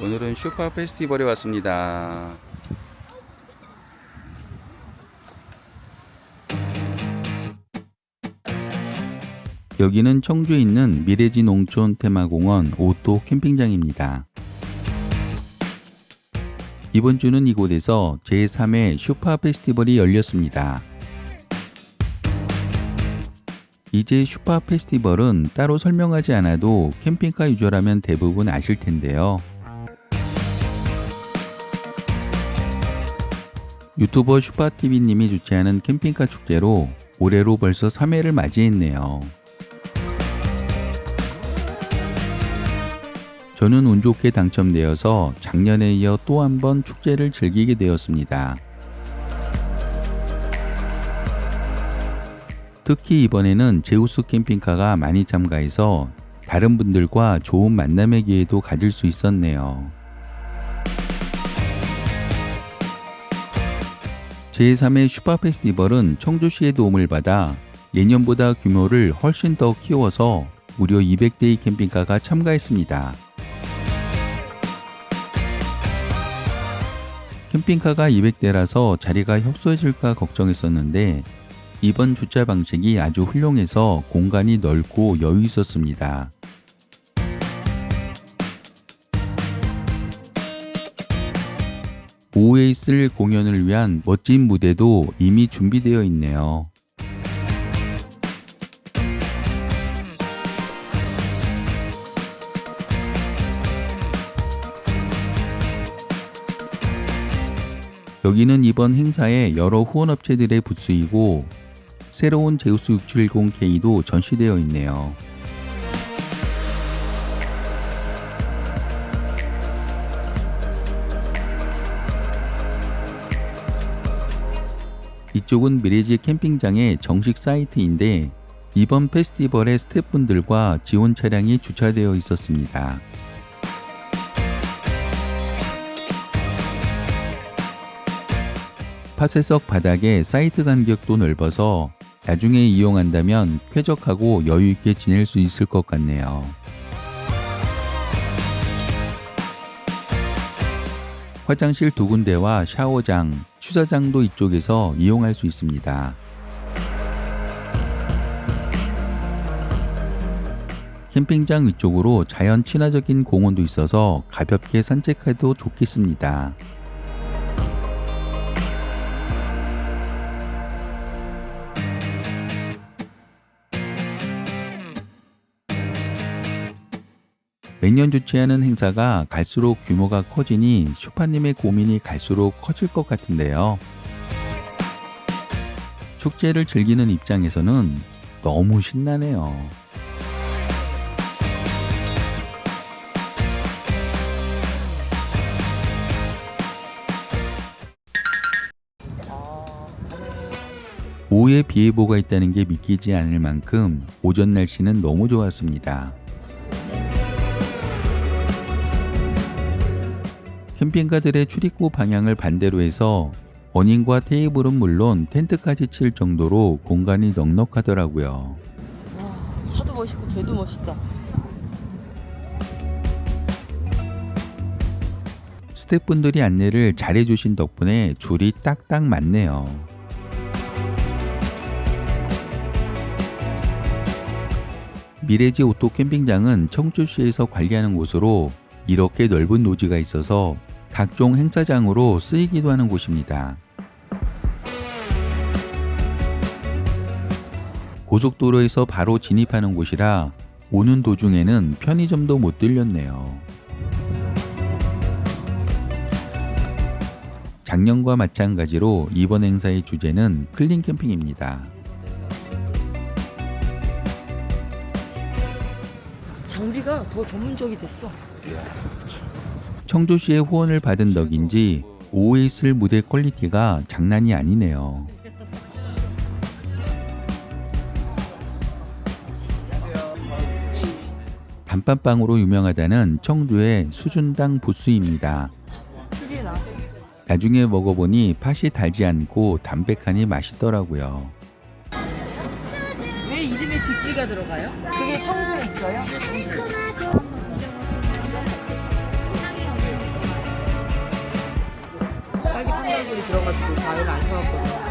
오늘은 슈퍼 페스티벌에 왔습니다. 여기는 청주에 있는 미래지 농촌 테마공원 오토 캠핑장입니다. 이번 주는 이곳에서 제3회 슈퍼 페스티벌이 열렸습니다. 이제 슈퍼 페스티벌은 따로 설명하지 않아도 캠핑카 유저라면 대부분 아실 텐데요. 유튜버 슈퍼TV님이 주최하는 캠핑카 축제로 올해로 벌써 3회를 맞이했네요. 저는 운 좋게 당첨되어서 작년에 이어 또 한 번 축제를 즐기게 되었습니다. 특히 이번에는 제우스 캠핑카가 많이 참가해서 다른 분들과 좋은 만남의 기회도 가질 수 있었네요. 제3회 슈퍼 페스티벌은 청주시의 도움을 받아 예년보다 규모를 훨씬 더 키워서 무려 200대의 캠핑카가 참가했습니다. 캠핑카가 200대라서 자리가 협소해질까 걱정했었는데 이번 주차 방식이 아주 훌륭해서 공간이 넓고 여유 있었습니다. 오후에 있을 공연을 위한 멋진 무대도 이미 준비되어 있네요. 여기는 이번 행사에 여러 후원업체들의 부스이고 새로운 제우스 670K도 전시되어 있네요. 이쪽은 미래지 캠핑장의 정식 사이트인데 이번 페스티벌의 스태프분들과 지원 차량이 주차되어 있었습니다. 파쇄석 바닥에 사이트 간격도 넓어서 나중에 이용한다면 쾌적하고 여유 있게 지낼 수 있을 것 같네요. 화장실 두 군데와 샤워장, 취사장도 이쪽에서 이용할 수 있습니다. 캠핑장 위쪽으로 자연 친화적인 공원도 있어서 가볍게 산책해도 좋겠습니다. 매년 주최하는 행사가 갈수록 규모가 커지니 슈파님의 고민이 갈수록 커질 것 같은데요. 축제를 즐기는 입장에서는 너무 신나네요. 오후에 비 예보가 있다는 게 믿기지 않을 만큼 오전 날씨는 너무 좋았습니다. 캠핑카들의 출입구 방향을 반대로 해서 어닝과 테이블은 물론 텐트까지 칠 정도로 공간이 넉넉하더라고요. 와, 차도 멋있고 배도 멋있다. 스태프분들이 안내를 잘해주신 덕분에 줄이 딱딱 맞네요. 미래지 오토 캠핑장은 청주시에서 관리하는 곳으로 이렇게 넓은 노지가 있어서 각종 행사장으로 쓰이기도 하는 곳입니다. 고속도로에서 바로 진입하는 곳이라 오는 도중에는 편의점도 못 들렸네요. 작년과 마찬가지로 이번 행사의 주제는 클린 캠핑입니다. 장비가 더 전문적이 됐어. 청주시의 후원을 받은 덕인지 오후에 있을 무대 퀄리티가 장난이 아니네요. 단팥빵으로 유명하다는 청주의 수준당 부스입니다. 나중에 먹어보니 팥이 달지 않고 담백하니 맛있더라고요. 왜 이름에 직지가 들어가요? 그게 청주에 있어요? 빨간색이 들어가지고 과일 안 사왔거든요.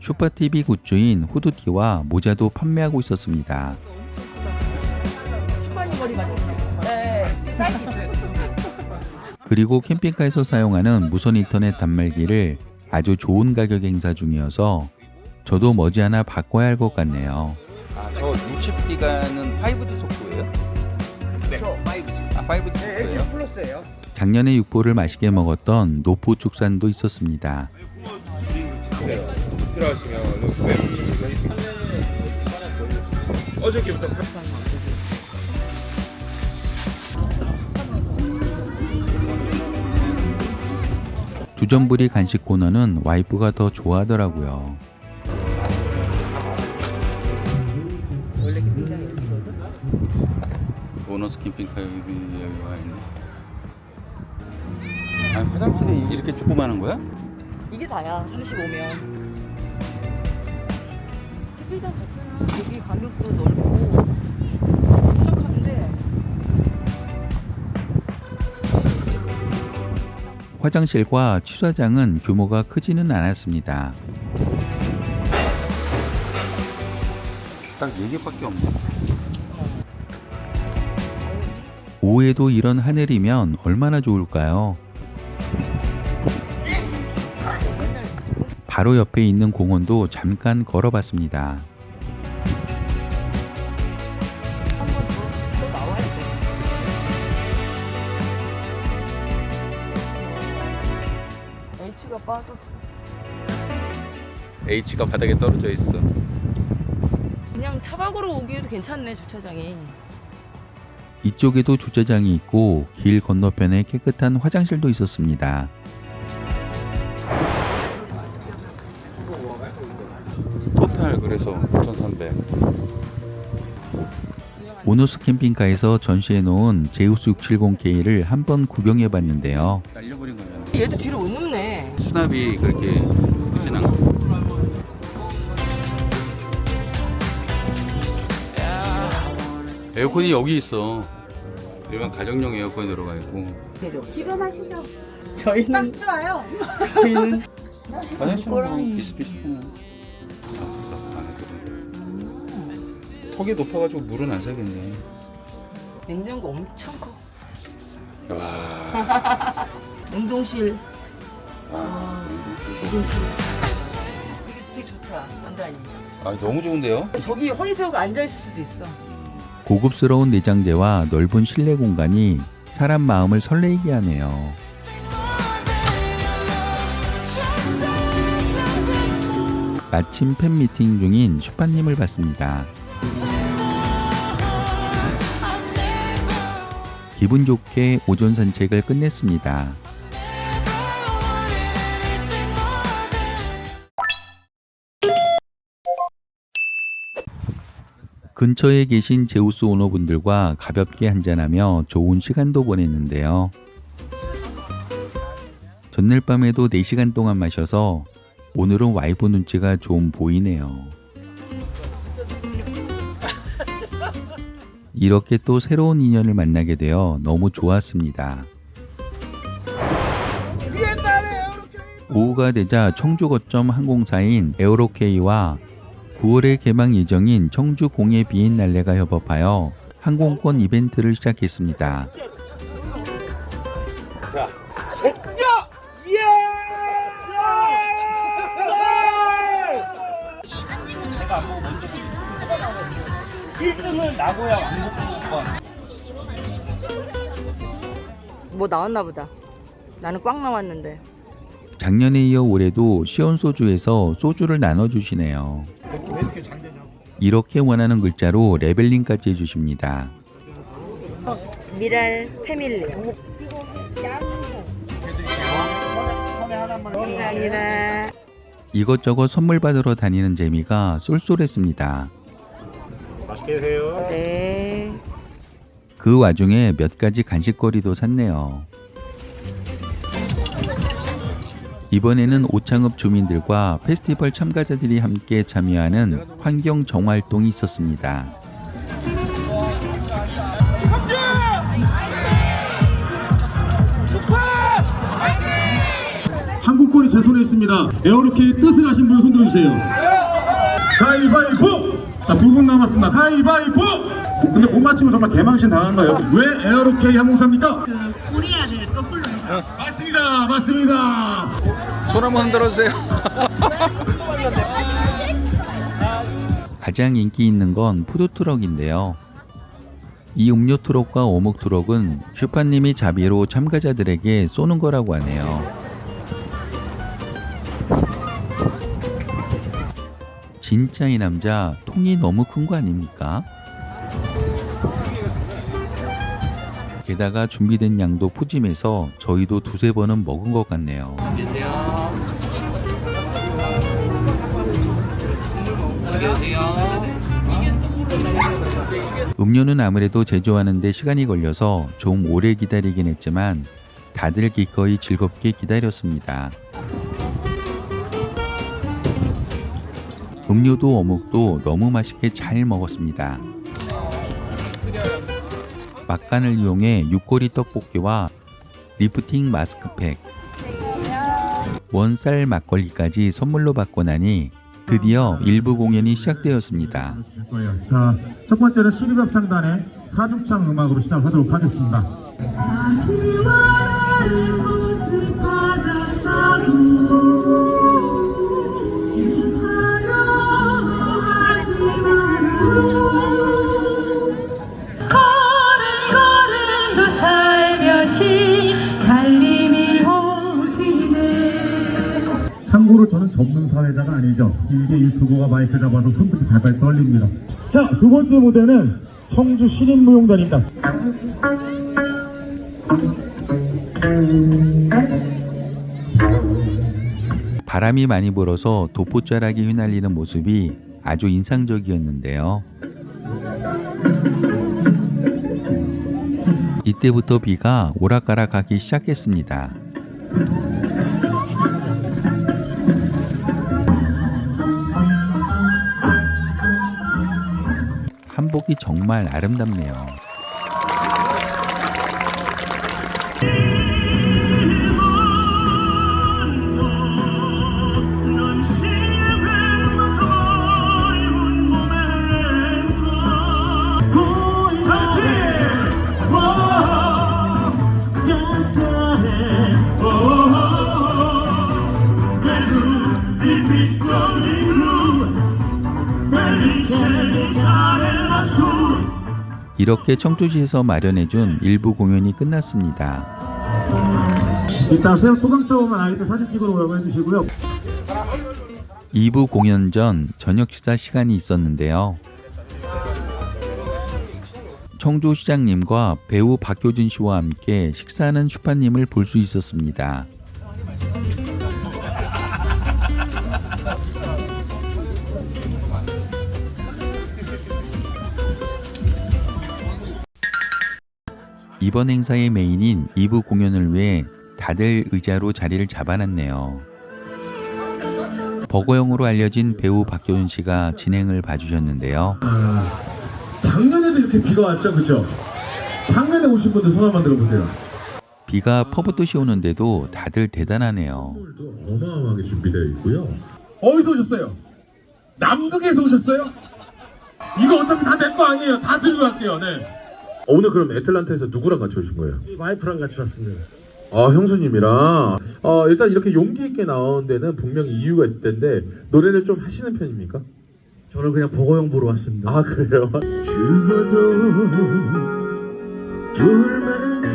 슈퍼TV 굿즈인 후드티와 모자도 판매하고 있었습니다. 슈퍼니 머리 맞췄네. 네, 사이즈 있어요. 그리고 캠핑카에서 사용하는 무선 인터넷 단말기를 아주 좋은 가격 행사 중이어서 저도 머지않아 바꿔야 할 것 같네요. 아, 저 60기가는 5G 속도예요? 그렇죠. 5G. 아, 5G 네, LG 플러스예요. 작년에 육보를 맛있게 먹었던 노포 축산도 있었습니다. 주전부리 간식 코너는 와이프가 더 좋아하더라고요. 보너스 캠핑카 여기 와 있네. 아니 화장실이 이렇게 조그마한 거야? 이게 다야. 35면. 햇빛장 자체는 여기 간격도 넓고 쾌적한데 화장실과 취사장은 규모가 크지는 않았습니다. 딱 4개밖에 없네. 오후에도 이런 하늘이면 얼마나 좋을까요? 바로 옆에 있는 공원도 잠깐 걸어봤습니다. H가 빠졌어. H가 바닥에 떨어져 있어. 그냥 차박으로 오기에도 괜찮네 주차장이. 이쪽에도 주차장이 있고 길 건너편에 깨끗한 화장실도 있었습니다. 그래서 9,300. 오노스 캠핑카에서 전시해 놓은 제우스 670K를 한번 구경해 봤는데요. 날려버린 거잖아. 얘도 뒤로 못 눕네. 수납이 그렇게 푸진한 거. 에어컨이 여기 있어. 일반 가정용 에어컨이 들어가 있고. 지금 하시죠. 저희는 딱 좋아요. 저희는 화장실은 비슷비슷해. 턱이 높아가지고 물은 안 새겠네. 냉장고 엄청 커. 와. 운동실. 와. 운동실. 되게, 되게 좋다. 완전히. 아 너무 좋은데요? 저기 허리 세우고 앉아 있을 수도 있어. 고급스러운 내장재와 넓은 실내 공간이 사람 마음을 설레게 하네요. 마침 팬 미팅 중인 슈파님을 봤습니다. 기분 좋게 오전 산책을 끝냈습니다. 근처에 계신 제우스 오너분들과 가볍게 한잔하며 좋은 시간도 보냈는데요. 전날 밤에도 4시간 동안 마셔서 오늘은 와이프 눈치가 좀 보이네요. 이렇게 또 새로운 인연을 만나게 되어 너무 좋았습니다. 오후가 되자 청주 거점 항공사인 에어로케이와 9월에 개방 예정인 청주 공예 비엔날레가 협업하여 항공권 이벤트를 시작했습니다. 뭐 나왔나 보다. 나는 꽉 나왔는데. 작년에 이어 올해도 시온 소주에서 소주를 나눠주시네요. 이렇게 원하는 글자로 레벨링까지 해주십니다. 미랄 패밀리. 감사합니다. 이것저것 선물 받으러 다니는 재미가 쏠쏠했습니다. 드세요. 네. 그 와중에 몇 가지 간식거리도 샀네요. 이번에는 오창읍 주민들과 페스티벌 참가자들이 함께 참여하는 환경 정활동이 있었습니다. 선물이 제 손에 있습니다. 에어로케이 뜻을 하신 분 손들어 주세요. 가위바위보! 자, 두 분 남았습니다. 가위바위보! 근데 못 맞추면 정말 개망신 당한 거예요. 왜 에어로케이 항공사입니까? 코리아를 거꾸로 해서. 맞습니다. 맞습니다. 손 한번 흔들어 주세요. 가장 인기 있는 건 푸드트럭인데요. 이 음료 트럭과 어묵 트럭은 슈파님이 자비로 참가자들에게 쏘는 거라고 하네요. 진짜 이 남자 통이 너무 큰 거 아닙니까? 게다가 준비된 양도 푸짐해서 저희도 두세 번은 먹은 것 같네요. 음료는 아무래도 제조하는데 시간이 걸려서 좀 오래 기다리긴 했지만 다들 기꺼이 즐겁게 기다렸습니다. 음료도 어묵도 너무 맛있게 잘 먹었습니다. 막간을 이용해 육고리 떡볶이와 리프팅 마스크팩, 원쌀 막걸리까지 선물로 받고 나니 드디어 일부 공연이 시작되었습니다. 거예요. 자, 첫 번째는 시립합창단의 사중창 음악으로 시작하도록 하겠습니다. 저는 전문 사회자가 아니죠. 일개 유튜버가 마이크 잡아서 손들이 발발 떨립니다. 자, 두 번째 무대는 청주 신인무용단입니다. 바람이 많이 불어서 도포자락이 휘날리는 모습이 아주 인상적이었는데요. 이때부터 비가 오락가락하기 시작했습니다. 한복이 정말 아름답네요. 이렇게 청주시에서 마련해준 일부 공연이 끝났습니다. 이따 소방차 오면 아이들 사진 찍으러 오라고 해주시고요. 2부 공연 전 저녁 식사 시간이 있었는데요. 청주 시장님과 배우 박효진 씨와 함께 식사하는 슈파님을 볼 수 있었습니다. 이번 행사의 메인인 2부 공연을 위해 다들 의자로 자리를 잡아놨네요. 버거영으로 알려진 배우 박효준 씨가 진행을 봐주셨는데요. 작년에도 이렇게 비가 왔죠, 그죠? 작년에 오신 분들 손 한번 들어보세요. 비가 퍼붓듯이 오는데도 다들 대단하네요. 선물도 어마어마하게 준비되어 있고요. 어디서 오셨어요? 남극에서 오셨어요? 이거 어차피 다 내 거 아니에요. 다 들고 갈게요. 네. 오늘 그럼 애틀란타에서 누구랑 같이 오신 거예요? 와이프랑 같이 왔습니다. 아 형수님이랑 어, 일단 이렇게 용기 있게 나온 데는 분명히 이유가 있을 텐데 노래를 좀 하시는 편입니까? 저는 그냥 보고용 보러 왔습니다. 아 그래요? 죽어도 좋을 만큼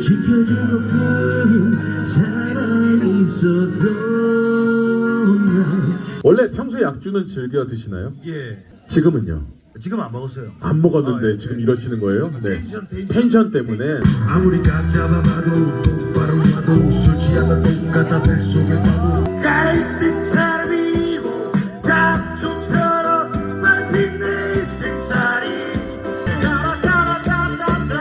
지켜주고픈 사람이 있어도 난 원래 평소에 약주는 즐겨 드시나요? 예. 지금은요? 지금 안 먹었어요. 안 먹었는데 아, 예, 지금 예. 이러시는 거예요? 네. 텐션, 텐션. 텐션 때문에 아무리 각 잡아봐도 똑바로 봐도 술 취하다 똑같아 뱃속에 봐도 같은 사람이고 말핀 내 인생살이 짜라짜라짜짜짜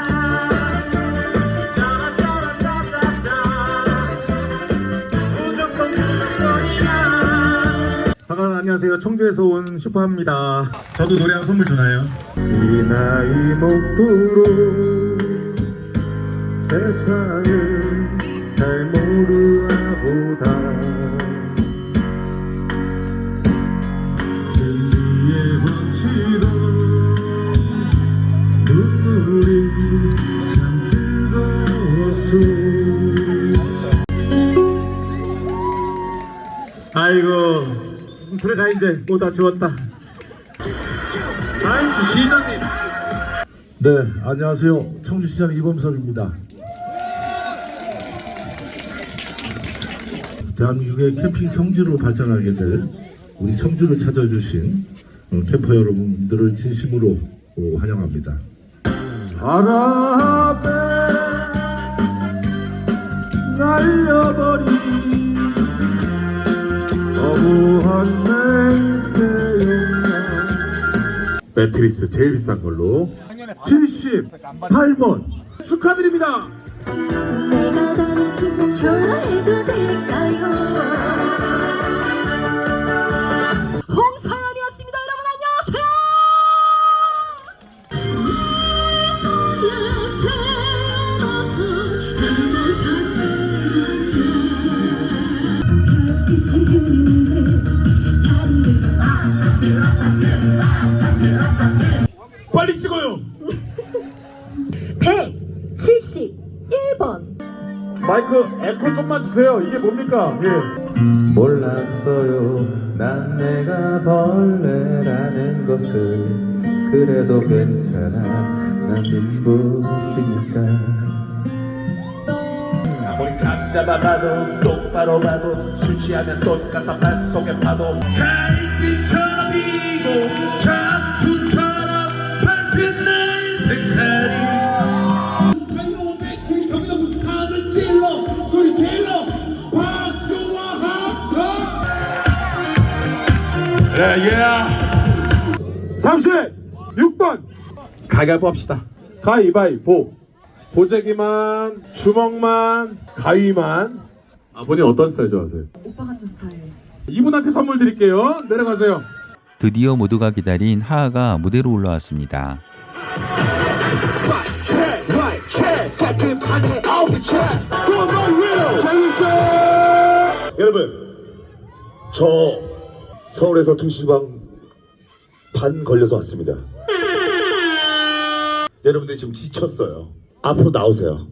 무조건 무조건이야 잠깐 안녕하세요. 청주에서 온 슈퍼입니다. 저도 노래하고 선물 주나요? 이 나이 먹도록 세상을 잘 모르나 보다. 등 위에 번지던 눈물이 참 뜨거웠어 아이고 들어가 이제 오다 지웠다 나이스 시장님 네, 안녕하세요. 청주시장 이범석입니다. 대한민국의 캠핑 청지로 발전하게 될 우리 청주를 찾아주신 어, 캠퍼 여러분들을 진심으로 어, 환영합니다. 바람에 날려버린 어부한 냄 매트리스 제일 비싼 걸로. 78번. 축하드립니다. 내가 당신을 좋아해도 될까요 빨리 찍어요. 171번. 마이크 에코 좀만 주세요. 이게 뭡니까? 예. 몰랐어요. 난 내가 벌레라는 것을. 그래도 괜찮아. 난 민부시니까. 아무리 각 잡아봐도 똑바로 봐도 술 취하면 똑같아 뱃속에 파도. 달빛처럼 피고 작 예예. 36번. 가위바위보 합시다. 가위바위보. 보재기만 주먹만 가위만. 아 본인 어떤 스타일 좋아하세요? 오빠 같은 스타일. 이분한테 선물 드릴게요. 내려가세요. 드디어 모두가 기다린 하하가 무대로 올라왔습니다. 여러분 저 서울에서 2시간 반 걸려서 왔습니다. 여러분들 지금 지쳤어요. 앞으로 나오세요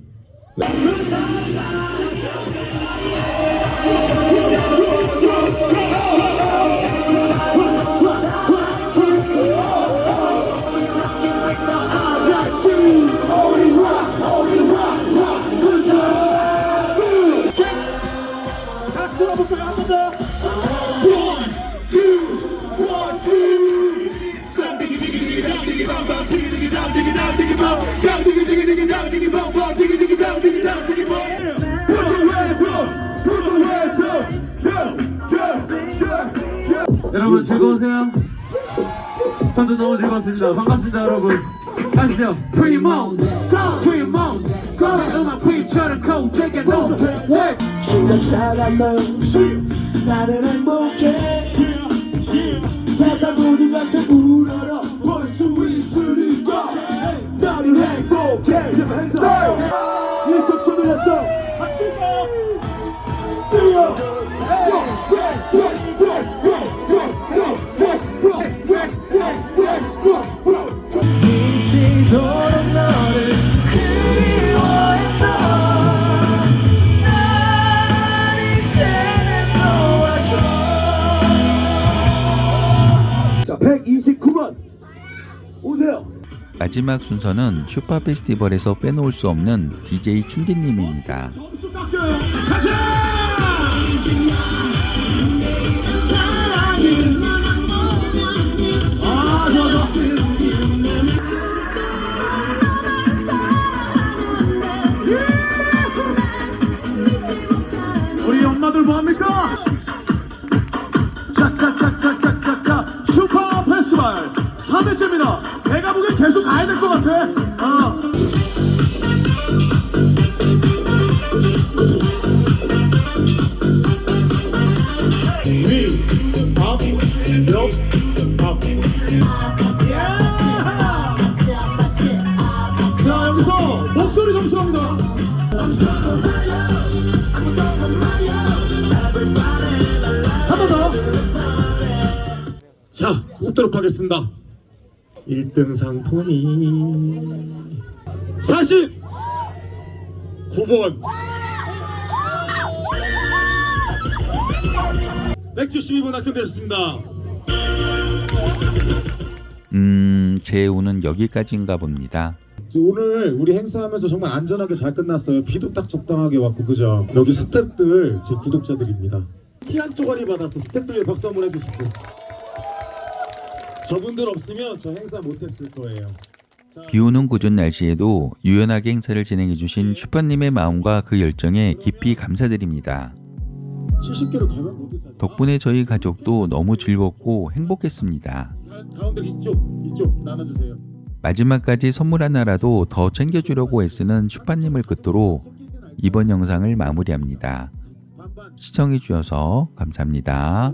여러분 즐거우세요? 저도 너무 즐거웠습니다. 반갑습니다, 여러분. 가시죠. 프리모, 프리모, 거의 음악 프리처럼 나는 행복해 세상 모든 것을 우러러 볼수 있으니까 나는 행복해 이쪽 쳐들렸어 뛰어 눈치도록 마지막 순서는 슈파 페스티벌에서 빼놓을 수 없는 DJ 춘디님입니다. 자, 웃도록 하겠습니다. 1등 상품이 49번 172번 당첨되셨습니다. 음, 제 운은 여기까지인가 봅니다. 오늘 우리 행사하면서 정말 안전하게 잘 끝났어요. 비도 딱 적당하게 왔고 그죠? 여기 스탭들 제 구독자들입니다. 티한 쪼가리 받아서 스탭들 박수 한번 해주십시오. 저분들 없으면 저 행사 못했을 거예요. 비 오는 궂은 날씨에도 유연하게 행사를 진행해주신 슈퍼님의 마음과 그 열정에 깊이 감사드립니다. 70개로 가면 모두 다. 덕분에 저희 가족도 너무 즐겁고 행복했습니다. 마지막까지 선물 하나라도 더 챙겨주려고 애쓰는 슈퍼님을 끝으로 이번 영상을 마무리합니다. 반반 시청해 주셔서 감사합니다.